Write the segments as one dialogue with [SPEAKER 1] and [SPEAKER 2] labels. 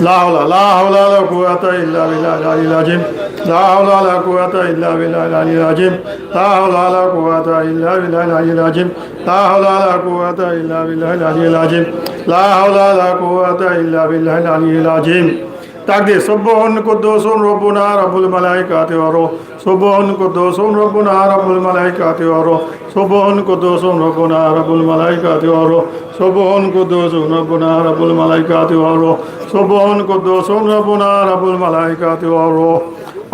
[SPEAKER 1] La havla, la havla la kuvvete illa billahi alil acim. La havla la kuvvete illa billahi alil acim. La havla la kuvvete illa billahi alil acim. La havla la kuvvete illa billahi alil acim. La havla la kuvvete illa billahi alil acim. ডাকতে সব্যহন কুদ্দোসুন রব্বুনা রব্বুল মালাইকাতে অরো সব্যহন কুদ্দোসুন রব্বুনা রব্বুল মালাইকাতে অরো সব্যহন কুদ্দোসুন রব্বুনা রব্বুল মালাইকাতে অরো সব্যহন কুদ্দোসুন রব্বুনা রব্বুল মালাইকাতে অরো সব্যহন কুদ্দোসুন রব্বুনা রব্বুল মালাইকাতে অরো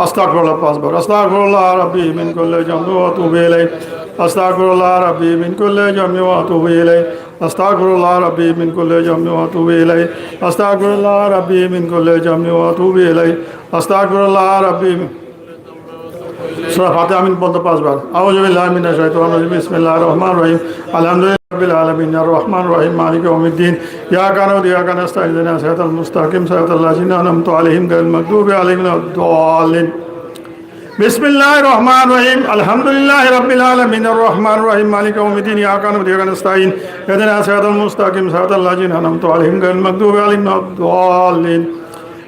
[SPEAKER 1] আস্তাগফিরুল্লাহ, পাঁচবার, আস্তাগফিরুল্লাহ রাব্বি মিন কুল্লি জামদু ওয়া তুবু ইলাইহি। আস্তাগফিরুল্লাহ রাব্বি মিন কুল্লি জামবি ওয়া আতুবু ইলাইহি। আস্তাগফিরুল্লাহ রাব্বি মিন কুল্লি জামবি ওয়া আতুবু ইলাইহি। আস্তাগফিরুল্লাহ রাব্বি মিন কুল্লি জামবি ওয়া আতুবু ইলাইহি। আস্তাগফিরুল্লাহ রাব্বি সূরা ফাতিহা আমিন পর্যন্ত পাঁচবার। আউযু বিল্লাহি মিনাশ শাইতানির রাজিম। বিসমিল্লাহির রহমানির রহিম। আলহামদুলিল্লাহি রাব্বিল আলামিন। আর রহমানির রহিম। মালিকি ইয়াউমিদ্দিন। ইয়াকা না'বুদু ওয়া ইয়াকা নাস্তাঈন। সিরাতাল মুস্তাকিম। সিরাতাল লাযিনা আন'আমতা আলাইহিম গায়রিল মাগদুবি আলাইহিম ওয়ালাদ-দাল্লিন বিসমিল্লাহ রহমান রহিম আলহামদুলিল্লাহ রবিল আলমিন রহমান রহিম মালিক উমিদিন ইয়াকান উদ্দিন এদিন আসাদ মুস্তাকিম সাদ আল্লাহিন আনমত আলহিম গান মকদুব আলিম আলিন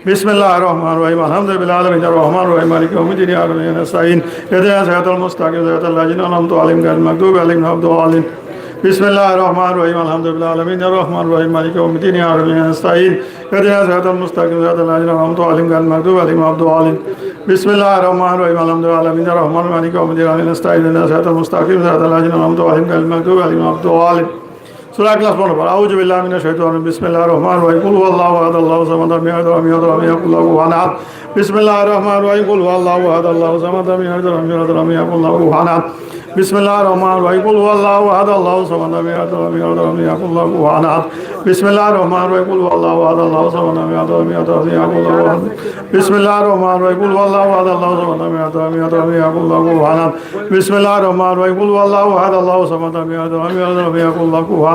[SPEAKER 1] বিসমিল্লাহ রহমান রহিম আলহামদুলিল্লাহ আলমিন রহমান রহিম মালিক উমিদিন ইয়াকান উদ্দিন আসাদ মুস্তাকিম সাদ আল্লাহিন আনমত আলিম গান মকদুব আলিম আলিন বিসমিল্লাহ রহমান রহিম, আলহামদুলিল্লাহ আলমিন রহমান রহিম, মালিক ওমিদিন আলমিন এদিন সাদাল মুস্তাকিম সাদাল আহমদ আলিম গাল মাকদুব আলিম আব্দুল আলিম। বিসমিল্লাহ রহমান রহিম, আলহামদুলিল্লাহ আলমিন রহমান মালিক ওমিদিন আলমিন সাদাল মুস্তাকিম সাদাল আহমদ আলিম গাল মাকদুব আলিম আব্দুল আলিম। ولا الضالين بسم الله الرحمن الرحيم الحمد لله العالمين الرحمن الرحيم مالك يوم الدين إياك نستعين اهدنا الصراط المستقيم صراط الذين أنعمت عليهم غير المغضوب عليهم ولا الضالين سورة كلاس পড়ো পর আউযু বিল্লাহি মিনাশ শাইতানির বিসমিল্লাহির রহমানির রহিম কুল হুয়াল্লাহু আহাদ আল্লাহু সামাদ লাম ইয়ালিদ ওয়া লাম ইউলাদ ওয়া লাম ইয়াকুল লাহু কুফুওয়ান আহাদ বিসমিল্লাহির রহমানির রহিম কুল হুয়াল্লাহু আহাদ আল্লাহু সামাদ লাম ইয়ালিদ ওয়া লাম ইউলাদ ওয়া লাম ইয়াকুল লাহু কুফুওয়ান আহাদ বিসমিল্লাহির রহমানির রহিম কুল হুয়াল্লাহু আহাদ আল্লাহু সামাদ লাম ইয়ালিদ ওয়া লাম ইউলাদ ওয়া লাম ইয়াকুল লাহু কুফুওয়ান আহাদ বিসমিল্লাহির রহমানির রহিম কুল হুয়াল্লাহু আহাদ আল্লাহু সামাদ লাম ইয়ালিদ ওয়া লাম ইউলাদ ওয়া লাম ইয়াকুল লাহু কুফুওয়ান আহাদ বিসমিল্লাহির রহমানির রহিম কুল হুয়াল্লাহু আহাদ আল্লাহু সামাদ লাম ইয়ালিদ ওয়া লাম ইউলাদ ওয়া লাম ইয়াকুল লাহু কুফুওয়ান আহাদ বিসমিল্লাহির রহমানির রহিম কুল হুয়াল্লাহু আহাদ আল্লাহু সামাদ লাম ইয়ালিদ ওয়া লাম ইউলাদ ওয়া লাম ইয়াকুল লাহু কুফুওয়ান আহাদ بسم الله الرحمن الرحيم قل هو الله احد الله صمد لم يلد ولم يولد ولم يكن له كفوا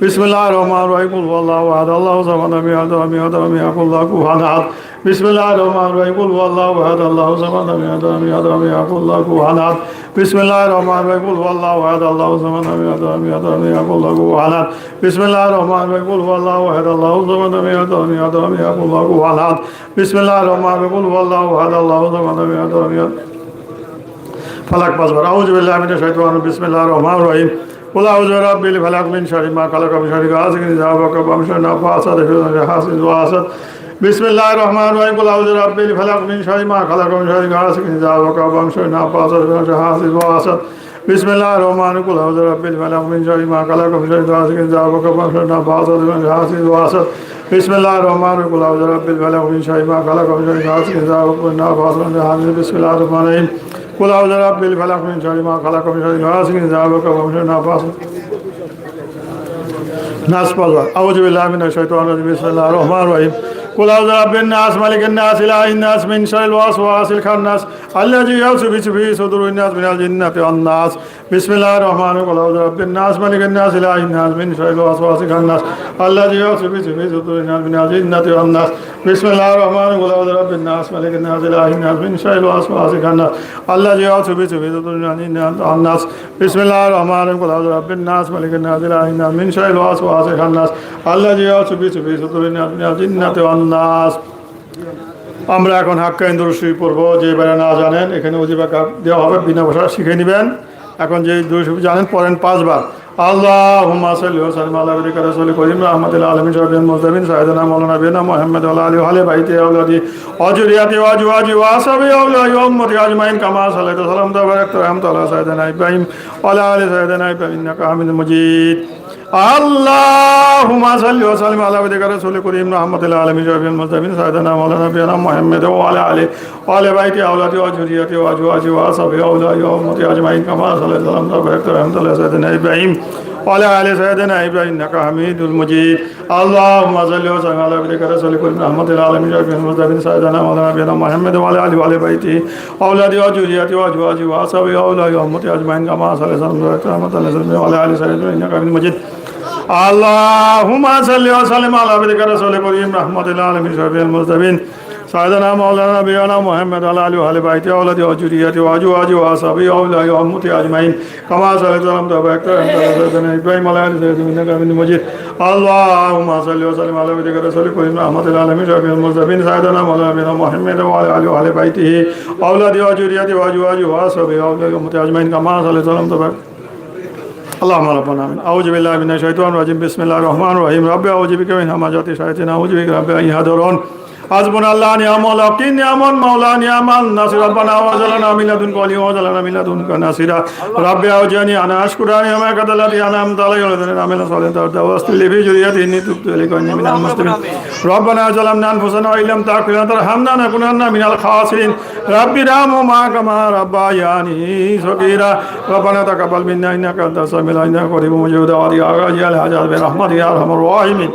[SPEAKER 1] Bismillahirrahmanirrahim. Kul vallahu ahad. Allahu samed. Lam yalid ve lam yulad ve lam yakul lahu kufuven ahad. Bismillahirrahmanirrahim. Kul vallahu ahad. Allahu samed. Lam yalid ve lam yulad ve lam yakul lahu kufuven ahad. Bismillahirrahmanirrahim. Kul vallahu ahad. Allahu samed. Lam yalid ve lam yulad ve lam yakul lahu kufuven ahad. Bismillahirrahmanirrahim. Kul vallahu ahad. Allahu samed. Lam yalid ve lam yulad ve lam yakul lahu kufuven ahad. Bismillahirrahmanirrahim. Kul vallahu ahad. Allahu samed. Lam yalid ve lam yulad Falak bazbar. Auzu billahi mineşşeytanirracim. Bismillahirrahmanirrahim. قل أعوذ برب الفلق من شر ما خلق من شر غاسق إذا وقب ومن شر النفاثات في العقد حاسد واسد بسم الله الرحمن الرحيم قل أعوذ برب الفلق من شر ما خلق من شر غاسق إذا وقب ومن شر النفاثات في العقد حاسد واسد بسم الله الرحمن الرحيم قل أعوذ برب الفلق من شر ما خلق من شر غاسق إذا وقب ومن شر النفاثات في العقد حاسد واسد بسم الله الرحمن الرحيم قل أعوذ برب الفلق من شر ما خلق من شر غاسق إذا وقب النفاثات في العقد بسم الله الرحمن الرحيم قل أعوذ برب الفلق من شر ما خلق من شر غاسق إذا وقب ومن شر نفاس ناس أعوذ بالله من الشيطان الرجيم بسم الله الرحمن الرحيم قل أعوذ برب الناس ملك الناس إله الناس من شر الوسواس الخناس الذي يوسوس في صدور الناس من الجنة والناس بسم الله الرحمن الرحيم قل أعوذ برب الناس ملك الناس إله الناس من شر الوسواس الخناس الذي يوسوس في صدور الناس من الجنة والناس بسم الله الرحمن الرحيم قل أعوذ برب الناس ملك الناس إله الناس من شر الوسواس الخناس الذي يوسوس في صدور الناس والناس بسم الله الرحمن الرحيم قل أعوذ برب الناس ملك الناس إله الناس من شر الوسواس الخناس الذي يوسوس في صدور الناس من الجنة والناس আমরা এখন হাক্কা ইন্দুরশ্রী পড়ব, যে এবারে না জানেন, এখানে অজিবা cup দেওয়া হবে, বিনা ভাষা শিখে নেবেন। এখন যে দুরুশরী জানেন, পড়েন পাঁচবার। আল্লাহ হুম্মা সাল্লি ওয়া সাল্লিম আলা নবিয়িকা রাসূলি করিম, রাহমাতুল আলামিন শাফিউল মুজতাবিন সাইয়েদনা মাওলানা বিনা মুহাম্মদ ওয়া আলা আলিহি ওয়া বাইতি আওলাদি অজুরিয়াতি ওয়া জুওয়াজি ওয়া আসহাবি আওলাদি ওয়া উম্মতি আজমাইন, কামা সালাম তাবারাক ওয়া রাহমাতুল্লাহ সাইয়েদনা ইব্রাহিম ওয়া আলা আলি সাইয়েদনা ইব্রাহিম ইন্নাকা মাজিদ। اللهم صل وسلم على عبدك رسول كريم محمد العالمين شفيع المسلمين سيدنا مولانا نبينا محمد وعلى آل بیت اولاد و جریت و ازواج و اصحاب اولاد و امت اجمعین کما صلی اللہ علیہ وسلم و رحمت اللہ سیدنا ابراہیم وعلى آل سيدنا إبراهيم إنك حميد المجيد اللهم صل وسلم على عبدك رسولك محمد العالمين رب المصطفى بن سيدنا مولانا بن محمد وعلى آله وعلى بيته وأولاده وذريته وأزواجه وأصحابه وأولاده وأمته أجمعين كما صلى الله عليه وسلم وعلى آل سيدنا إنك حميد مجيد اللهم صل وسلم على عبدك رسولك محمد العالمين رب المصطفى سيدنا مولانا نبينا محمد على آله وآل بيته وأولاده وذريته وأزواجه وأصحابه وأولاد أمته أجمعين كما صليت وسلمت وباركت على سيدنا إبراهيم وعلى آل سيدنا إنك حميد مجيد اللهم صل وسلم على عبدك رسول كريم رحمة العالمين شفيع المستبين سيدنا مولانا نبينا محمد وعلى آله وآل بيته وأولاده وذريته وأزواجه وأصحابه وأولاد أمته أجمعين كما صليت وسلمت وباركت اللهم ربنا من أعوذ بالله من الشيطان الرجيم بسم الله الرحمن الرحيم رب أعوذ بك من همزات الشياطين أعوذ بك رب أن يحضرون حسبنا الله نعم الوكيل نعم المولى نعم الناصر ربنا وجلنا من لدنك ولي وجلنا من لدنك ناصرا رب أوجعني أنا أشكر نعمك التي أنعمت علي وذن عمل صالحا ترضى واستر لي في ذريتي إني تبت إليك وإني من المسلمين ربنا ظلمنا أنفسنا وإن لم تغفر لنا وترحمنا لنكونن من الخاسرين رب ارحمهما كما ربياني صغيرا ربنا تقبل منا إنك أنت السميع العليم إنك قريب مجيب دعوات يا غازي الحاجات برحمتك يا أرحم الراحمين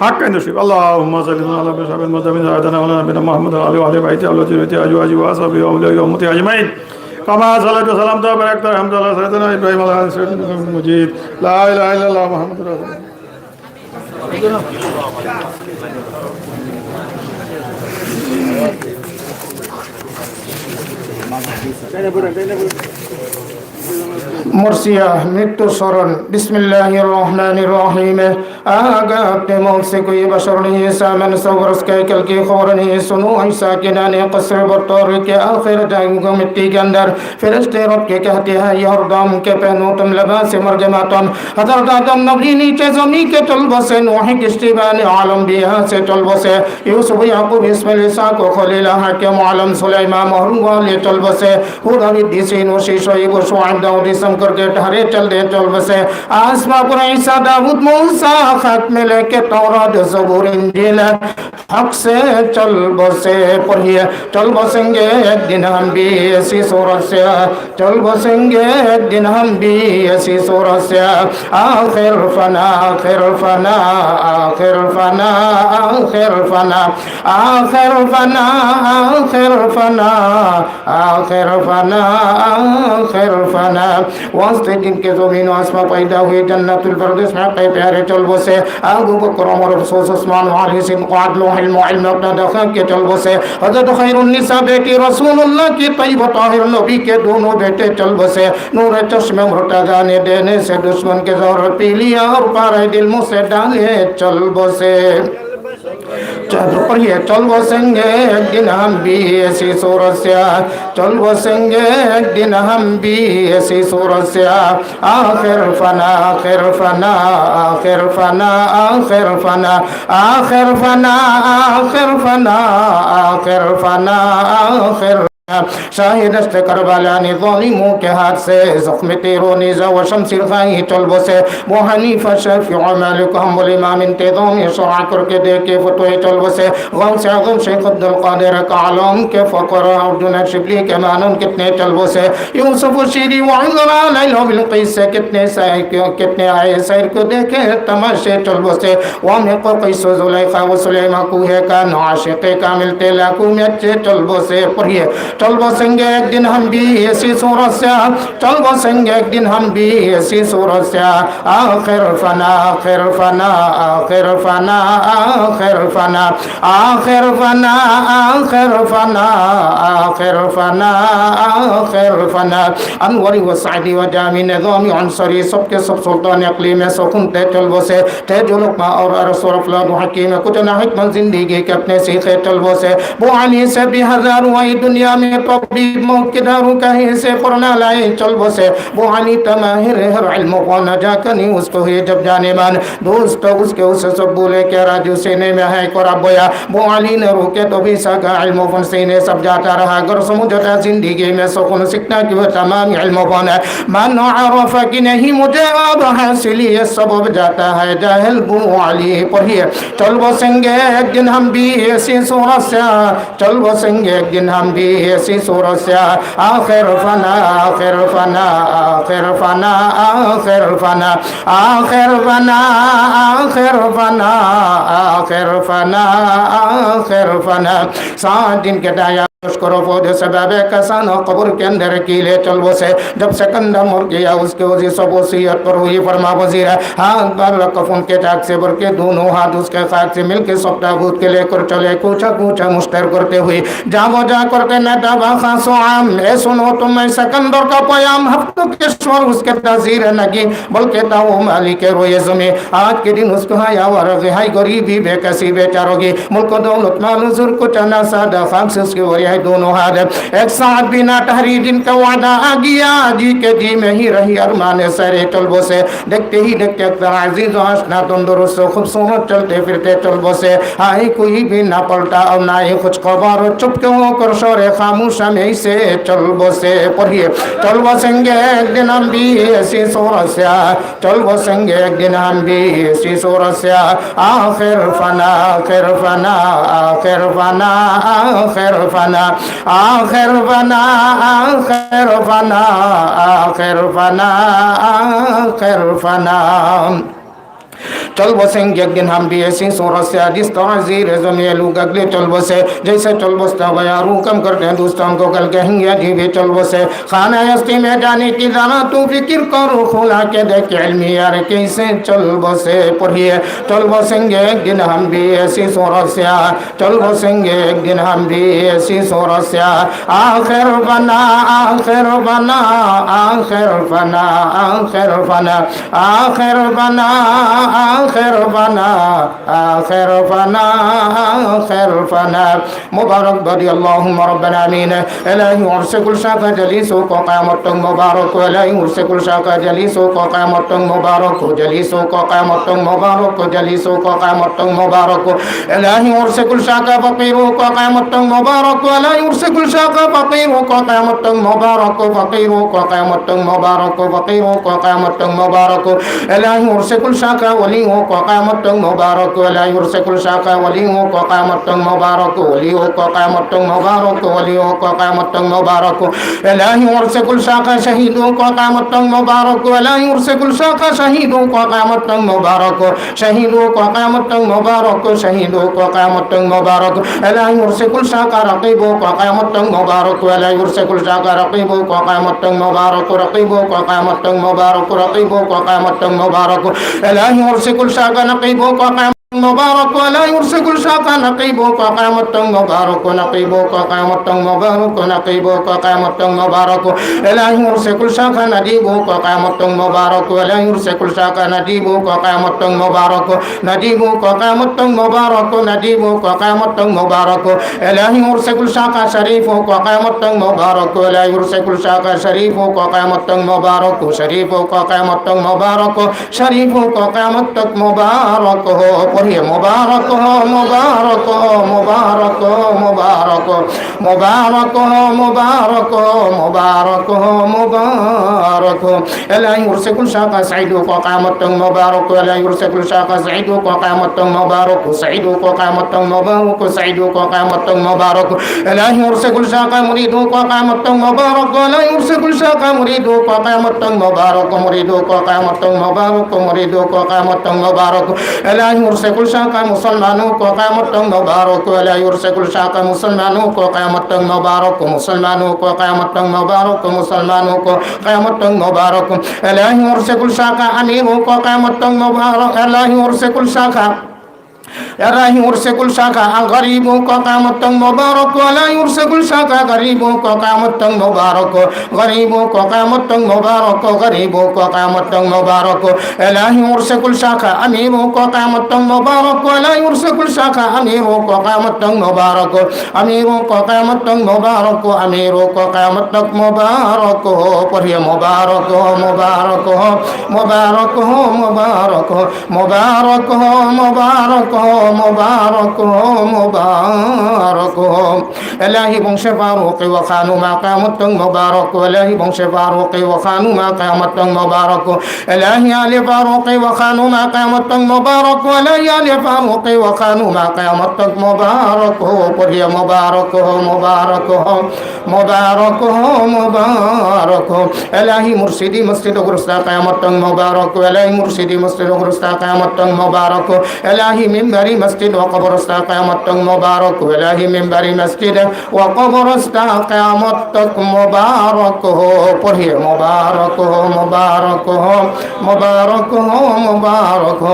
[SPEAKER 1] حقا نشرب اللهم صل على بشعب المدمن عدنا ونبينا محمد وعلى وعلى بيته وعلى بيته أجواجه وأصحابه وأولئك وأمته أجمعين. كما صليت وسلم وبارك على الحمد لله سيدنا إبراهيم الله آل سيدنا محمد المجيد. لا إله إلا الله محمد رسول الله.
[SPEAKER 2] মর্সিয়া মৃত্যু স্মরণ বিসমিল্লাহ রহমান রহিমে آگا اپنے موت سے کوئی بشر نہیں، سامن سورس کے کل کی خبر نہیں۔ سنو ہم ساکنان قصر برطور کے آخر جائیں گے مٹی کے اندر۔ فرشتے رب کے کہتے ہیں یہردام کے پہنو تم لباس مرجمہ تم حضرت آدم نبی نیچے زمین کے طلبہ سے نوحی کشتی بان عالم بیہاں سے طلبہ سے۔ یوسف یعقوب اسم لسا کو خلیل حاکم عالم سلیمان محروم والی طلبہ سے۔ خود حمید دیسین و شیشویب شعب داؤد، اسم کر کے ٹھہرے چل دے طلبہ سے۔ آسما پر عیسیٰ موسیٰ خلافت ملے کہ تورات زبور انجیل حق سے چل بسے پڑھیے چل بسیں گے ایک دن ہم بھی ایسی سورت سے چل بسیں گے ایک دن ہم بھی ایسی سورت سے آخر فنا آخر فنا آخر فنا آخر فنا۔ آخر فنا آخر فنا آخر فنا آخر فنا۔ واسطے جن کے زمین و آسما پیدا ہوئے جنت الفردس حق پیارے چل بسے۔ سے ابو بکر عمر رسول عثمان علی سن قاتل علم علم اپنا دخل کے تلبسه حضرت خیر النساء بیٹی رسول اللہ کی طیب و طاہر نبی کے دونوں بیٹے تلبسه نور چشم مرتا جانے دینے سے دشمن کے زور پی لیا اور پارے دل منہ سے ڈالے چل بسے পড়িয়ে ہم সঙ্গে ایسی হাম বিএসি সৌরস্যা চলবো সঙ্গে একদিন হাম বিএসি সৌরস্যা آخر فنا آخر فنا آخر فنا آخر فنا آخر فنا آخر فنا آخر فنا آخر आखिर फना आखिर फना आखिर फना आखिर फना आखिर शाहिद करबला ने जालिमों के हाथ से जख्म तेरो निजा व शमसिर खाई चल बसे वो हनीफा शफी मालिक हम इमाम इंतजाम ये शरा करके दे के फतवे चल बसे गम से गम शेख अब्दुल कादिर का आलम के फकर अर्जुन शिबली के मानन कितने चल बसे यूसुफ शीरी वंगला लैलो बिलकीस से कितने साय कितने आए सैर को देखे तमाशे चल बसे वो में को कैसो जुलेखा व सुलेमा कुहे का नाशिक का मिलते लाकू में अच्छे चल बसे पढ़िए चल बसेंगे एक दिन हम भी ऐसी सूरत से चल बसेंगे एक दिन हम भी ऐसी सूरत से आखिर फना आखिर फना आखिर फना आखिर फना आखिर फना आखिर फना आखिर फना आखिर फना अनवरी व सादी व जामी निजामी अंसरी सबके सब सुल्तान अकली में सुकून ते चल बसे ते जो लोग और रसूल अफलाद हकीम कुछ ना हिकमत जिंदगी के अपने सीखे चल बसे वो आनी से भी हजार हुई दुनिया نے پکڑی موت کے داروں کا ہے سے پرنا لائے چل بسے وہ ہانی تماہر ہر علم کو نہ جا کنی اس کو ہے جب جانے مان دوست اس کے اسے سب بولے کہ راجو سینے میں ہے کو رب بویا وہ علی نے روکے تو بھی سکا علم کو سینے سب جاتا رہا گر سمجھتا زندگی میں سکون سکنا کی وہ تمام علم کو نہ ہے من عرف کی نہیں مجھے اب حاصل یہ سبب جاتا ہے جاہل بو علی ہی چل بسیں گے ایک دن ہم بھی ایسی سورہ سے چل بسیں گے ایک دن ہم بھی দিয়েছি সুরসা, আখের ফানা আখের ফানা আখের ফানা আখের ফানা আখের ফানা আখের ফানা আখের ফানা আখের ফানা। সাত দিন কেটায়া شکر و پودے سے بابے کسان ہو قبر کے اندر کی لے چل وہ سے۔ جب سے کندھا مر گیا، اس کے وزی سب وصیت پر ہوئی فرما وزیر ہے۔ ہاں بر لکف ان کے چاک سے بر کے دونوں ہاتھ اس کے ساتھ سے مل کے سب تابوت کے لے کر چلے۔ کوچھا کوچھا مشتر کرتے ہوئی جا جا کرتے نہ ڈبا خاصو عام۔ اے سنو تم میں سکندر کا پیام۔ ہفتوں کے شور اس کے تاثیر نگی بلکہ تاو مالی کے روئے زمین۔ آج کے دن اس کو ہایا ورغی ہائی غریبی بے کسی بے چاروگی ملک دولت مال حضور کو چنا سادہ خاک سے اس کی وریا ہے دونوں ہر۔ ایک ساتھ بھی نہ تحریر جن کا وعدہ آ گیا جی کے جی میں ہی رہی ارمان سر طلبوں سے۔ دیکھتے ہی دیکھتے اکثر عزیز و آشنا تندرست و خوبصورت چلتے پھرتے طلبوں سے۔ آئی کوئی بھی نہ پلٹا اور نہ ہی کچھ خبر اور چپ ہو کر شور خاموش ہمیں سے طلبوں سے پڑھیے۔ طلبوں سنگے ایک دن ہم بھی ایسی صورت سے طلبوں سنگے ایک دن ہم بھی ایسی صورت سے آخر فنا آخر فنا آخر فنا آخر فنا۔ آخر فنا آخر فنا آخر فنا آخر فنا, آخر فنا چلو سے ایک دن ہم بھی ایسی صورت سے۔ جس طرح زیر زمین لوگ اگلے چلو سے جیسے چلو سے بیارو کم کرتے ہیں دوستوں کو۔ کل کہیں گے جی بھی چلو سے خانہ ہستی میں جانے کی ذرا تو فکر کرو کھلا کے دیکھ علمی یار کیسے چلو سے پڑھیے چلو سنگے ایک دن ہم بھی ایسی صورت سے۔ چلو سنگے ایک دن ہم بھی ایسی صورت سے۔ آخر بنا آخر بنا آخر بنا آخر بنا آخر بنا آخر আখের পানা আখের পানা আখের পানা মুবারক ধরি আল্লাহ রব্বানা আমিন। এলাহি উরসে গুলশা কা জলিস ও কায়ামত মুবারক এলাহি উরসে গুলশা কা জলিস ও কায়ামত মুবারক, জলিস ও কায়ামত মুবারক, জলিস ও কায়ামত মুবারক। এলাহি উরসে গুলশা কা ফকির ও কায়ামত মুবারক এলাহি উরসে গুলশা কা ফকির ও কায়ামত মুবারক, ফকির ও কায়ামত মুবারক ফকির ও কায়ামত ہو کو قیامت مبارک ولا یرسک الشاقہ ولی ہو کو قیامت مبارک ولی ہو کو قیامت مبارک ولی ہو کو قیامت مبارک الہی یرسک الشاقہ شہید ہو کو قیامت مبارک ولا یرسک الشاقہ شہید ہو کو قیامت مبارک شہید ہو کو قیامت مبارک شہید ہو کو قیامت مبارک الہی یرسک الشاقہ رقیب ہو کو قیامت مبارک ولا یرسک الشاقہ رقیب ہو کو قیامت مبارک رقیب ہو کو قیامت مبارک رقیب ہو کو قیامت مبارک الہی یرسک সকল সাগানা কইব কাম مبارك ولا يرسك الشاقة نقيبك قامت مبارك نقيبك قامت مبارك نقيبك قامت مبارك لا يرسك الشاقة نديبك قامت مبارك ولا يرسك الشاقة نديبك قامت مبارك نديبك قامت مبارك نديبك قامت مبارك لا يرسك الشاقة شريفك قامت مبارك ولا يرسك الشاقة شريفك قامت مبارك شريفك قامت مبارك شريفك قامت مبارك هو আলাইহি মুবারক মুবারক মুবারক মুবারক মুবারক মুবারক মুবারক মুবারক এলাই ইউরসিকুল শাকা সাইদু কামাতুন মুবারক এলাই ইউরসিকুল শাকা সাইদু কামাতুন মুবারক, সাইদু কামাতুন মুবারক, সাইদু কামাতুন মুবারক। এলাই ইউরসিকুল শাকা মুরিদু কামাতুন মুবারক এলাই ইউরসিকুল শাকা মুরিদু কামাতুন মুবারক, মুরিদু কামাতুন মুবারক, মুরিদু কামাতুন মুবারক। এলাই ইউরসিকুল الشاقہ مسلمانوں کو قیامت تک مبارک ولا یرسک الشاقہ مسلمانوں کو قیامت تک مبارک مسلمانوں کو قیامت تک مبارک مسلمانوں کو قیامت تک مبارک الہی یرسک الشاقہ امیروں کو قیامت تک مبارک الہی یرسک الشاقہ يا راهي گل شاخا غریبوں کو قامت مبارک والا عرس گل شاخا غریبوں کو قامت مبارک غریبوں کو قامت مبارک غریبوں کو قامت مبارک الہی عرس گل شاخا امیروں کو قامت مبارک والا عرس گل شاخا امیروں کو قامت مبارک امیروں کو قامت مبارک امیروں کو قیامت تک مبارک مبارك پڑھیے مبارک مبارک مبارک مبارک مبارک ہو مبارک ہو مبارک ہو الہی بنش فاروق و خانو ما قامت تنگ مبارک الہی بنش فاروق و خانو ما قامت تنگ مبارک الہی علی فاروق و خانو ما قامت تنگ مبارک الہی علی فاروق و ما قامت تنگ مبارک ہو پڑھیے مبارک ہو مبارک ہو مسجد گرستہ قیامت تنگ مبارک الہی مسجد گرستہ قیامت تنگ مبارک الہی মসজিদ ও কবরস্তা কায়ামত এলাহি মসজিদ ও কবরস্তা কায়ামত মোবারক হো, পড়িয়ে মোবারক হো মোবারক হো মোবারক হো মোবারক হো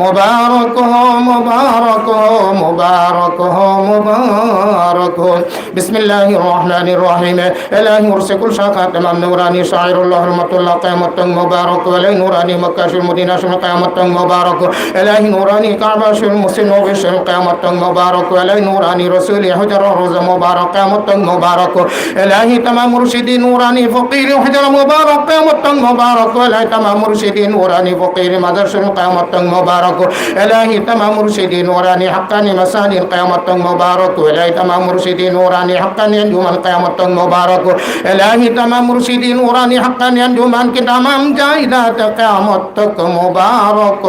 [SPEAKER 2] মোবারক হো মোবারক হো মোবারক হো মোবারক হো। বিসমিল্লাহির রহমানির রহিম। এলাহি উরসে কুল শাখা তামাম নূরানি শাইরুল্লাহ রহমাতুল্লাহ। কিয়ামত মুবারক ওয়ালাই নূরানি মক্কা শুল মদিনা শুল কিয়ামত মুবারক এলাহি নূরানি কাবা শুল মুসলিম নবী محسن وبشر قيامة مبارك إلهي نوراني رسول حجر روز مبارك قيامة مبارك إلهي تمام مرشدي نوراني فقير حجر مبارك قيامة مبارك إلهي تمام مرشدي نوراني فقير مدرس قيامة مبارك إلهي تمام مرشدي نوراني حقاني مساني قيامة مبارك إلهي تمام مرشدي نوراني حقاني أنجما قيامة مبارك إلهي تمام مرشدي نوراني حقاني أنجما كتمام جائدات قيامتك مبارك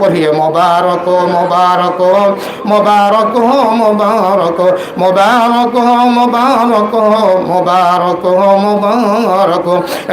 [SPEAKER 2] قرية مبارك مبارك মোবারক মোবারক মোবারক মোবারক মোবারক মোবারক মোবারক।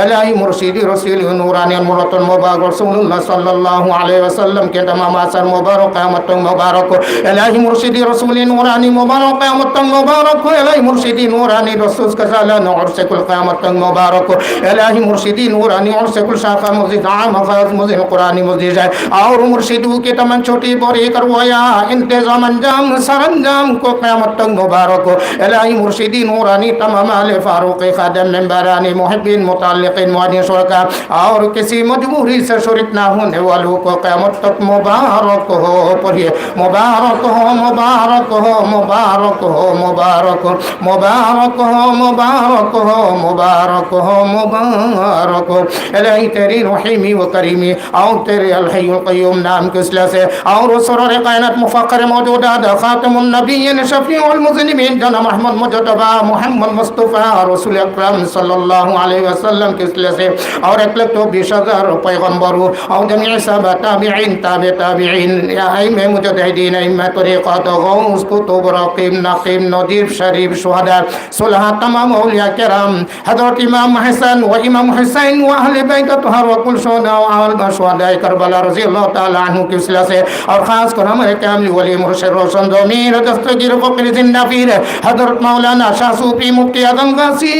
[SPEAKER 2] এলাই মুর্শিদি রসিল নুরানিয়ান মুরতন মোবারক রসুল্লাহ সাল্লাল্লাহু আলাইহি ওয়াসাল্লাম কে তামাম আসার মোবারক, কিয়ামত মোবারক। এলাই মুর্শিদি রসুল নুরানি মোবারক, কিয়ামত মোবারক। এলাই মুর্শিদি নুরানি রসুল কাসালা নরসেকুল কিয়ামত মোবারক। এলাই মুর্শিদি নুরানি অরসেকুল শাখা মসজিদ আম হাফাজ মসজিদ, কোরআনি মসজিদ। আর মুর্শিদু কে তামাম ছোটি বড় করওয়া फरमाया इंतजाम अंजाम सर अंजाम को क़्यामत तक मुबारक हो इलाही मुर्शिदी नूरानी तमाम आल फारूक खादम नंबरानी महबिन मुतलकिन मानी शोका और किसी मजबूरी से शरीक ना होने वालों को क़्यामत तक मुबारक हो पढ़िए मुबारक हो मुबारक हो मुबारक हो मुबारक मुबारक हो मुबारक हो मुबारक हो मुबारक हो इलाही तेरी रहीमी व करीमी और तेरे अलहयुल कयूम नाम के सिलसिले और सुरर কায়নাত মুফাক্কর মওজুদা খাতামুন নবিয়্যিন শাফিউল মুজনিমিন জনাব আহমদ মুজতবা মোহাম্মদ মুস্তাফা রাসূল আকরাম সল্লাল্লাহু আলাইহি ওয়াসাল্লাম के सिलसिले से और एक लाख तो बीस हज़ार पैगम्बर हो और जमी सब ताबीन ताब ताबीन आई मैं मुजहिदीन मैं तरीक़ा तो गौ उसको तो बरक़ीम नकीम नदीब शरीफ शहदा सुलह तमाम अलिया कराम हजरत इमाम हसन व इमाम हुसैन व अहल बैत तहर वकुल शहदा व अहल शहदा करबला रजी अल्लाह तआला अन्हु के सिलसिले से और ख़ास कर हम कामिल वली मुर्शिद रोशन जमीर दस्तगीर फकीर जिंदा पीर हजरत मौलाना शाह सूफी मुफ्ती आजम गाजी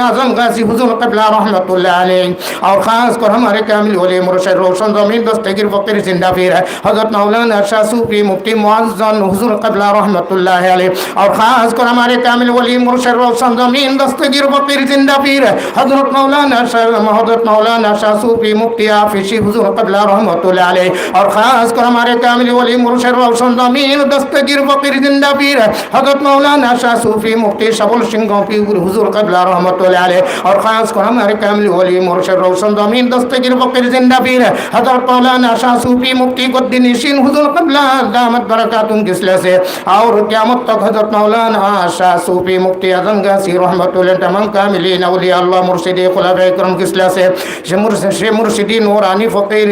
[SPEAKER 2] आजम गाजी हुजूर क़िबला रहमतुल्लाह अलैहि और खास कर हमारे कामिल वली मुर्शिद रोशन जमीर दस्तगीर फकीर जिंदा पीर हजरत मौलाना शाह सूफी मुफ्ती मुअज्जम हुजूर क़िबला रहमतुल्लाह अलैहि और खास कर हमारे कामिल वली मुर्शिद रोशन जमीन दस्तगीर फकीर जिंदा पीर हजरत मौलाना शाह हजरत मौलाना शाह सूफी मुफ्ती आफिशी हुजूर क़बला रहमतुल्लाह अलैह और ख़ास कर हमारे कामिल वली मुर्शिद দেশের জমির দস্তগির ফকির জিন্দা পীর হজরত মৌলানা শাহ সুফি মুফতি সবল সিংহ পীর হুজুর কাবলা রহমতুল্লাহ আলে আর খাস করাম আর কামলি ওলি মোর্শেদ রওশন জমির দস্তগির ফকির জিন্দা পীর হজরত মৌলানা শাহ সুফি মুফতি গদ্দিন সিন হুজুর কাবলা দামত বরকাতুন কিসলাসে। আর কিয়ামত তক হজরত মৌলানা শাহ সুফি মুফতি আজম গাছি রহমতুল্লাহ তমাম কামিলিন, আউলিয়া আল্লাহ মুর্শিদি খুলাফা ইকরাম কিসলাসে। সে মুর্শিদি নূরানি ফকির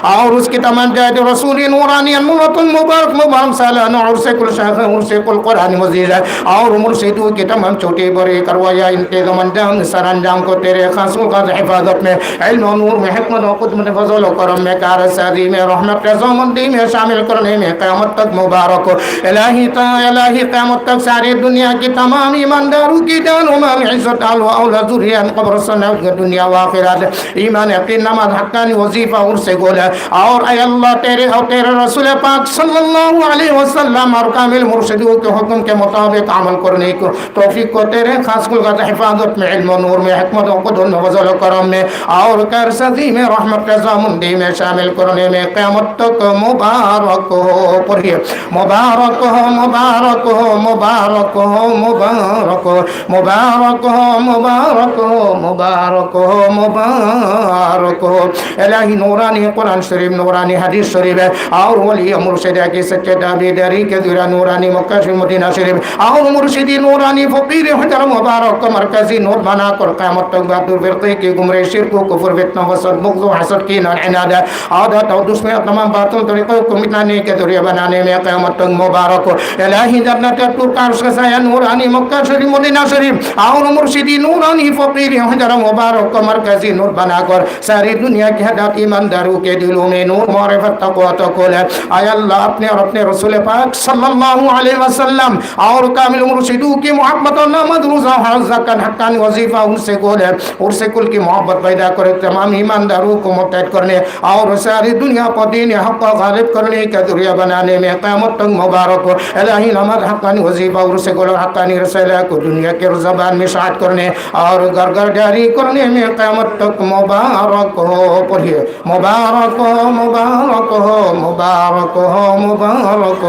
[SPEAKER 2] اور اس کی تمام تمجد رسول نورانی انورت مبارک سالان اور سے کل شاہ اور سے کل قرآن مزید ہے۔ اور مرشدوں کی تمام چھوٹے بڑے کروایا انتظام انجام سر انجام کو تیرے خاص القدر حفاظت میں۔ علم و نور میں، حکمت و قدمت فضل و کرم میں، کار سازی میں، رحمت رضامندی میں شامل کرنے میں قیامت تک مبارک ہو۔ الہی تا، الہی قیامت تک ساری دنیا کی تمام ایمانداروں کی جان و مال، عزت، آل و اولاد ذریان قبر سنہ دنیا و آخرات ایمان، یقین، نماز، حقانی، وظیفہ سے گولہ और से गोला और अय अल्लाह तेरे और तेरे रसूल पाक सल्लल्लाहु अलैहि वसल्लम और कामिल मुर्शिदों के हुक्म के मुताबिक अमल करने को तौफीक को तेरे खास कुलगत हिफाजत में इल्म और नूर में हिकमत और कुदरत में वजल करम में और कर सदी में रहमत रजामंदी में शामिल करने में क़यामत तक मुबारक हो पढ़िए मुबारक हो मुबारक हो मुबारक हो मुबारक हो मुबारक हो मुबारक हो मुबारक हो मुबारक हो इलाही नूरानी कुरान قرآن شریف، نورانی حدیث شریف ہے۔ اور ولی مرشد کی سچے دابی داری کے دورہ نورانی مکہ شریف، مدینہ شریف۔ اور مرشدی نورانی فقیر حجر مبارک کو مرکزی نور بنا کر قیامت تک بات الفرقے کی گمرے شرک و کفر، فتنہ وصل بغض و حسد کی نان عناد ہے عادت اور دشمن تمام باتوں طریقوں کو مٹانے کے ذریعہ بنانے میں قیامت تک مبارک ہو۔ الہی جنت پر کارش کا سایہ نورانی مکہ شریف، مدینہ شریف۔ اور مرشدی نورانی فقیر حجر مبارک کو مرکزی نور بنا کر ساری دنیا کی حدات ایمان ایمانداروں کے দিলুমিনু মারিফাত তাকওয়া তাকুল আয় আল্লাহ আপনি আর আপনি রাসূল পাক সাল্লাল্লাহু আলাইহি ওয়াসাল্লাম আর কামিল মুরশিদু কি মুহাব্বাতান নামাদু হাজাকান হাকান ওয়াজিফা উনসে কোলে উনসে কুল কি मोहब्बत पैदा करे तमाम ईमानदारों को मुतहद करने और सारी दुनिया को दीन हक गालिब करने का दुनिया बनाने में क़्यामत तक मुबारक हो अलाही नमद हक़ानी वजीफ़ा और से गुल हक़ानी रसला को दुनिया के ज़बान में शाद करने और घर घर जारी करने में क़्यामत तक मुबारक हो पढ़िए मुबारक مبارك مبارك مبارك مبارك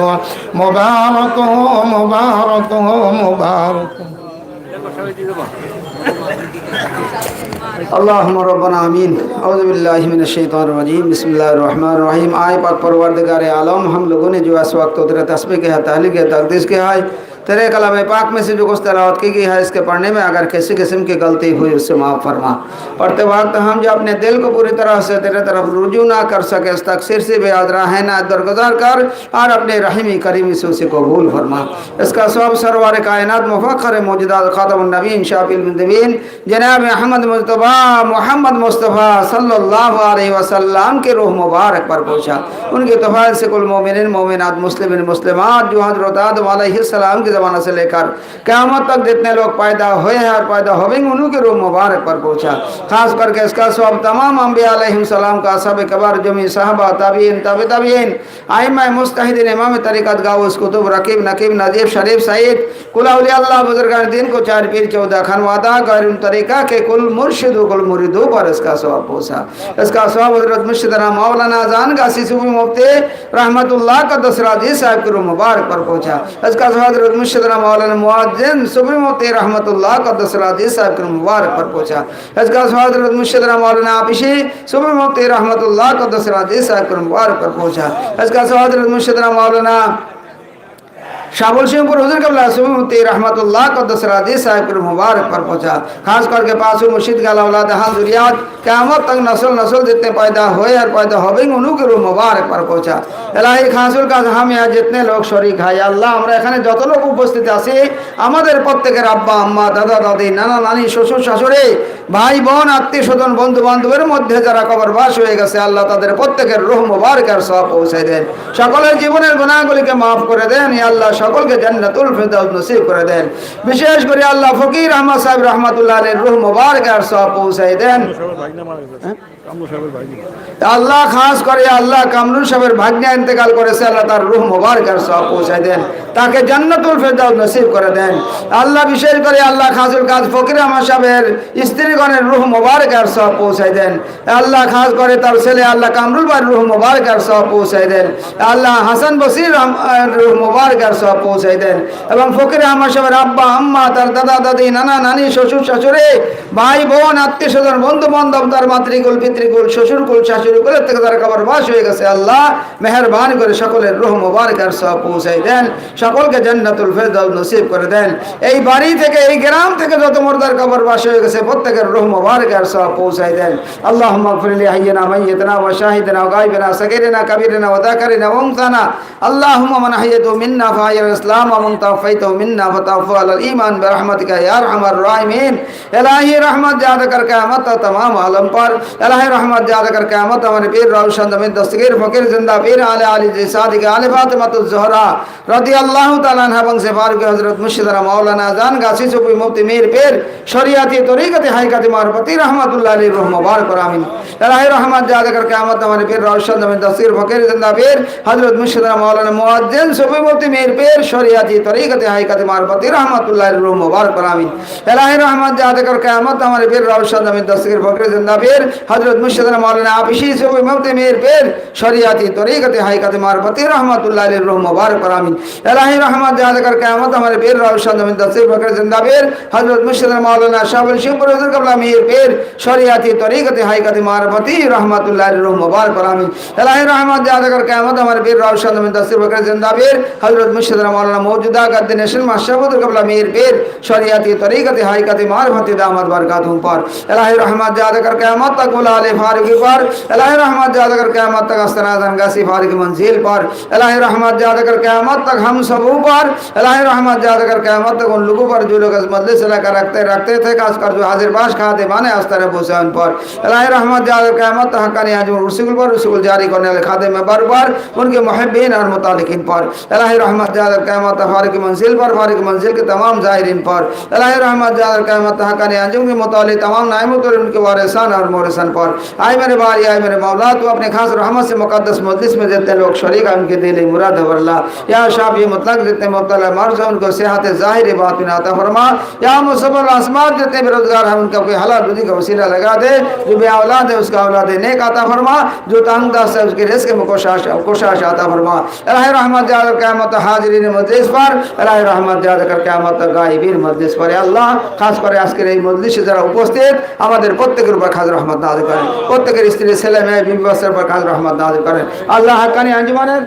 [SPEAKER 2] مبارك مبارك مبارك
[SPEAKER 3] اللهم ربنا امین اعوذ باللہ من الشیطان الرجیم بسم اللہ الرحمن الرحیم آئے پاک پروردگار عالم ہم لوگوں نے جو اس وقت اترے تسبیح کیا تحلیل کیا تقدیس کیا ہے تیرے کلام پاک میں سے جو کچھ تلاوت کی گئی ہے، اس کے پڑھنے میں اگر کسی قسم کی غلطی ہوئی، اس سے معاف فرما۔ پڑھتے وقت ہم جو اپنے دل کو پوری طرح سے تیرے طرف رجوع نہ کر سکے، اس تک سر سے بے یاد نہ درگزار کر اور اپنے رحیمی کریمی سے اسے قبول فرما۔ اس کا سب سروار کائنات مفخر موجودات خاتم النبین شاپ المدین، جناب احمد مصطفیٰ محمد مصطفیٰ صلی اللہ علیہ وسلم کے روح مبارک پر پہنچا۔ ان کے تفائل سے کل مومن مومنات مسلم مسلمات جو حضرت علیہ السلام کے کی زمانہ سے لے کر قیامت تک جتنے لوگ پیدا ہوئے ہیں اور پیدا ہوئیں گے، انہوں کے روح مبارک پر پہنچا۔ خاص کر کے اس کا سواب تمام انبیاء علیہ السلام کا سب کبار، جمعی صحابہ، تابعین تب تابعین آئمہ مستحدین، امام طریقت گاؤس کتب، رقیب، نقیب نظیب شریف، سعید کل اولیاء اللہ، بزرگان دین کو چار پیر، چودہ خانوادہ غیر طریقہ کے کل مرشد و کل مردو پر اس کا سواب پہنچا۔ اس کا سواب حضرت مشدنا مولانا آزان کا سی سیسو مفتی رحمت اللہ کا دسرا جی صاحب کے روح مبارک پر پہنچا۔ اس کا سواب حضرت مرشدنا مولانا معجن صبح موتی رحمت اللہ قدس راجی صاحب کے مبارک پر پہنچا۔ حضرت سواد حضرت مرشدنا مولانا آپشی صبح موتی رحمت اللہ قدس راجی صاحب کے مبارک پر پہنچا۔ حضرت سواد حضرت مرشدنا مولانا شابل شیم پر حضر قبلہ صبح مفتی رحمت اللہ کا قدس راجی صاحب کے مبارک پر پہنچا۔ خاص کر کے پاس مرشد کا اولاد حضریات क्यामत तक नस्ल नस्ल जितने पैदा हुए और पैदा होंगे उन्हों के रूह मुबारक पर पहुंचा এলাহি খাসুল কাজ আমি আর জিতনে লোক শরিক হয় আল্লাহ আমরা এখানে যত লোক উপস্থিত আছি আমাদের প্রত্যেকের আব্বা আম্মা দাদা দাদি নানা নানি শ্বশুর শাশুড়ি ভাই বোন আত্মীয় স্বজন বন্ধু বান্ধবের মধ্যে যারা কবর বাস হয়ে গেছে আল্লাহ তাদের প্রত্যেকের রুহ মুবারকের সব পৌঁছে দেন সকলের জীবনের গুণাগুলিকে মাফ করে দেন ইয়া আল্লাহ সকলকে জান্নাতুল ফিরদাউস নসিব করে দেন বিশেষ করে আল্লাহ ফকির আহমদ সাহেব রহমাতুল্লাহ আলাইহির রুহ মুবারকের সব পৌঁছে দেন
[SPEAKER 1] Yayınlamalar He?
[SPEAKER 3] আল্লাহ খাস করে, আল্লাহ কামরুল সাহেবের ভাগ্নে ইন্তেকাল করেছে, আল্লাহ তার রুহ মুবারকের সব পৌঁছায় দেন, তাকে জান্নাতুল ফেরদাউস নসিব করে দেন। আল্লাহ বিশেষ করে আল্লাহ খাসুল কাজ ফকির আহমদ সাহেবের স্ত্রীগণের রুহ মুবারকের সব পৌঁছায় দেন। আল্লাহ খাস করে তার ছেলে, আল্লাহ কামরুল ভাইয়ের রুহ মুবারকের সব পৌঁছায় দেন। আল্লাহ হাসান বসির রুহ মুবারকের সব পৌঁছায় দেন। এবং ফকির আহমদ সাহেবের আব্বা, আম্মা, তার দাদা, দাদি, নানা, নানি, শ্বশুর, শাশুড়ি, ভাই, বোন আত্মীয় স্বজন বন্ধু বান্ধব তার মাতৃকুল পিতৃকুল শ্বশুরকুল শাশুড়িকুলের থেকে তার কবর বাস হয়ে গেছে। আল্লাহ মেহরবান করে সকলের রোহ মুবারকার সব পৌঁছাই দেন। সকলকে জন্নাতুল ফেরদাউ নসিব করে দেন। এই বাড়ি থেকে, এই গ্রাম থেকে যত মর্দার কবর বাস হয়ে গেছে, প্রত্যেকের রোহ মুবারকার সব পৌঁছাই দেন। আল্লাহ মগফিরলি হাইয়িনা মাইয়িতনা ওয়া শাহিদিনা ওয়া গায়বিনা সাগীরিনা, কাবীরিনা ওয়া যাকারিনা ওয়া উনসানা। আল্লাহুম্মা মান হাইয়াতু মিন্না ফাহিয়াল ইসলাম ওয়া মান তাওফাইতু মিন্না ফাতাওফু আলাল ঈমান বিরহমাতিকা ইয়া আরহামার রাহিমিন। ইলাহি রহমত জাদা কর কিয়ামত তমাম আলম পর। ইলাহি শাহের রহমত জাদকর কামত আমার পীর রওশন দমিন দস্তগীর ফকির জিন্দা পীর আলে আলী জি সাদিক আলে ফাতেমাত জোহরা রদি আল্লাহ তালান এবং সে ফারুক হজরত জান গাছি চুপি মুফতি মীর পীর শরিয়াতি রহমতুল্লাহ আলী রহম বার আমিন। আমার পীর দস্তগীর ফকির জিন্দা পীর হজরত চুপি মুফতি মীর পীর শরিয়াতি রহমতুল্লাহ আলী রহম বার আমিন। আমার পীর দস্তগীর ফকির জিন্দা পীর হজরত হজরত মুর্শিদানা মৌলানা আপিসি সব ইমামতে মেয়ের পের শরিয়াতি তরিকাতে হাইকাতে মারফতে রহমাতুল্লাহ আলী রহ মুবারক আমিন। এলাহি রহমত জাহাদাকার কেয়ামত আমার পের রহসান জমিন তাসির ফকর জিন্দা পের হজরত মুর্শিদানা মৌলানা শাহুল শিবপুর হজর কাবলা মেয়ের পের। মৌজুদা وال فاروقی پر الہ رحمت یاد کر قیامت تک استنا دنگاسی فارق منزل پر الہ رحمت یاد کر قیامت تک ہم سبوں پر الہ رحمت یاد کر قیامت تک ان لوگوں پر جو لوگ اس مدد سے لگا رکھتے رکھتے تھے خاص کر جو حاضر باش کھاتے بانے اس استر حسین پر الہ رحمت یاد کر قیامت تک حقا حقانی حجم رسول پر رسول جاری کرنے لے والے میں بر بر ان کے محبین اور متعلقین پر الہ رحمت یاد کر قیامت تک فارق منزل پر فارق منزل کے تمام ظاہرین پر الہ رحمت یاد کر قیامت تک حقا حقانی حجم کے متعلق تمام نائمت اور ان کے وارثان اور مورثان پر آئے میرے باری آئے میرے مولا، تو اپنے خاص رحمت سے مقدس مجلس میں دیتے لوگ شریک ان کے دل مراد اللہ یا شاپ یہ مطلق دیتے مبتلا مرض ان کو صحت ظاہر بات میں آتا فرما۔ یا مصبر الاسمات دیتے بے روزگار ہم ان کا کوئی حلال روزی کا وسیلہ لگا دے۔ جو بے اولاد ہے اس کا اولاد نیک آتا فرما۔ جو تنگ دست ہے اس کے رزق میں کوشش کوشش فرما۔ الہ رحمت قیامت حاضرین مجلس پر الہ رحمت کر قیامت غائبین مجلس پر۔ اللہ، خاص উপস্থিত আমাদের প্রত্যেকের উপর খাজ রহমত প্রত্যেকের স্ত্রী ছেলে মেয়ে বিবাসের পর কাজ রহমত নাজির করেন। আল্লাহ হাক্কানি আঞ্জুমানের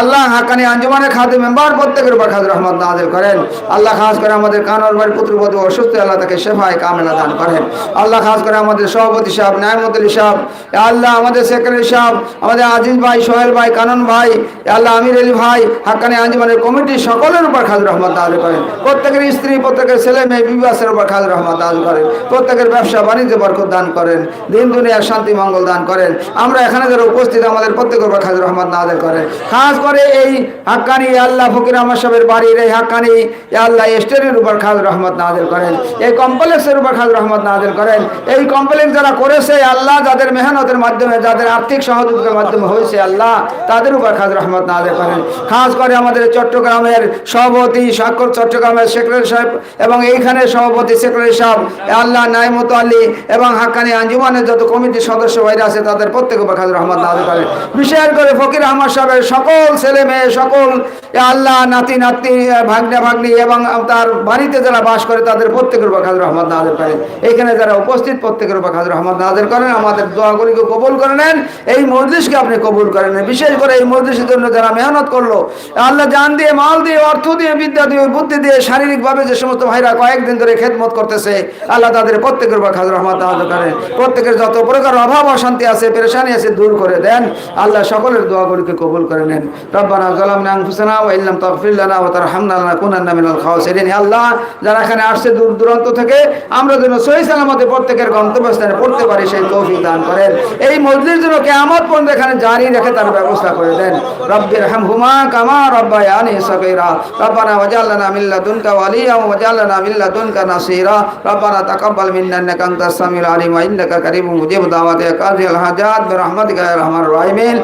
[SPEAKER 3] আল্লাহ হাকানি আঞ্জুমানের খাদি মেম্বার প্রত্যেকের উপর খাজ রহমত নাজিল করেন। আল্লাহ খাস করে আমাদের কানর বাড়ির পুত্রবধূ অসুস্থ আল্লাহ তাকে শেফায় কামেলা দান করেন। আল্লাহ খাস করে আমাদের সভাপতি সাহেব ন্যায়মতুল সাহেব আল্লাহ আমাদের সেক্রেটারি সাহেব, আমাদের আজিজ ভাই, সোহেল ভাই, কানন ভাই আল্লাহ আমির আলী ভাই, হাক্কানি আঞ্জুমানের কমিটি সকলের উপর খাজ রহমত নাজিল করেন। প্রত্যেকের স্ত্রী, প্রত্যেকের ছেলে মেয়ে বিবাসের উপর খাজ রহমত নাজিল করেন। প্রত্যেকের ব্যবসা বাণিজ্য বরকত দান করেন। দিন, দুনিয়ার শান্তি, মঙ্গল দান করেন। আমরা এখানে যারা উপস্থিত, আমাদের প্রত্যেকের উপর খাজ রহমত নাজিল করেন। খাস করে, এই হাক্কানি আল্লাহ ফকির আহমদ সাহেবের বাড়ির এই হাক্কানি আল্লাহ স্টেটের উপর খাজ রহমত নাজিল করেন, এই কমপ্লেক্সের উপর খাজ রহমত নাজিল করেন, এই কমপ্লেক্স যারা করেছে, আল্লাহ যাদের মেহনতের মাধ্যমে, যাদের আর্থিক সহযোগিতার মাধ্যমে হয়েছে, আল্লাহ তাদের উপর খাজ রহমত নাজিল করেন। খাস করে আমাদের চট্টগ্রামের সভাপতি স্বাক্ষর চট্টগ্রামের সেক্রেটারি সাহেব এবং এইখানে সভাপতি সেক্রেটারি সাহেব আল্লাহ নাইমত আলী এবং হাক্কানি আঞ্জুমানের যত কমিটির সদস্য বাইরে আছে, তাদের প্রত্যেক উপর খাজ রহমত নাজিল করেন। বিশেষ করে ফকির আহমদ সাহেবের সকল ছেলে মেয়ে, সকল আল্লাহ, নাতি, নাতনি ভাগ্নে, ভাগ্নি এবং তার বাড়িতে যারা বাস করে তাদের প্রত্যেকের উপর খাজ রহমত নাজিল করেন। এইখানে যারা উপস্থিত প্রত্যেকের উপর খাজ রহমত নাজিল করেন, আমাদের দোয়াগুলিকে কবুল করে নেন, এই মজলিসকে আপনি কবুল করে নেন। বিশেষ করে এই মজলিসের জন্য যারা মেহনত করল আল্লাহ জান দিয়ে, মাল দিয়ে, অর্থ দিয়ে, বিদ্যা দিয়ে, বুদ্ধি দিয়ে, শারীরিকভাবে যে সমস্ত ভাইরা কয়েকদিন ধরে খেদমত করতেছে, আল্লাহ তাদের প্রত্যেকের উপর খাজ রহমত নাজিল করেন। প্রত্যেকের যত প্রকার অভাব, অশান্তি আছে, পেরেশানি আছে, দূর করে দেন। আল্লাহ সকলের দোয়াগুলিকে কবুল করে নেন। রব্বানা জালামনা আনফুসানা ওয়া ইল্লাম তাগফির লানা ওয়া তারহামনা লানাকুনান্না মিনাল খাসিরিন আল্লাহ, যারা এখানে আসছে দূর দূরান্ত থেকে, আমরা যেন সহি সালামতে প্রত্যেকের গন্তব্যস্থানে পড়তে পারি, সেই তৌফিক দান করেন। এই মজলিস যেন কিয়ামত পর্যন্ত এখানে জারি রেখে তার ব্যবস্থা করে দেন। রব্বির হামহুমা কামা রব্বায়ানি সগীরা। রব্বানা ওয়াজআলনা মিন লাদুনকা ওয়ালিয়া ওয়াজআলনা মিন লাদুনকা নাসীরা। রব্বানা তাকাব্বাল মিন্না ইন্নাকা আনতাস সামিউল আলিম রাহিমিন।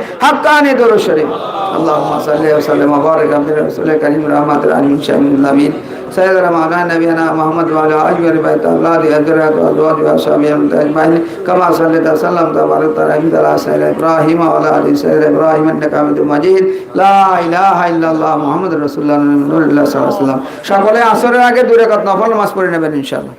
[SPEAKER 3] اللهم صل وسلم وبارك على رسول الكريم رحمة العالمين شامل الأمين سيدنا مولانا نبينا محمد وعلى آله وبيت أولاده أزواجه وأزواجه وأصحابه أجمعين كما صليت وسلم وبارك على سيدنا سيدنا إبراهيم وعلى آل سيدنا إبراهيم إنك حميد مجيد لا إله إلا الله محمد رسول الله نور الله صلى الله عليه وسلم সকলে আসরের আগে দূরে কত নফল নামাজ পড়ে নেবেন ইনশাআল্লাহ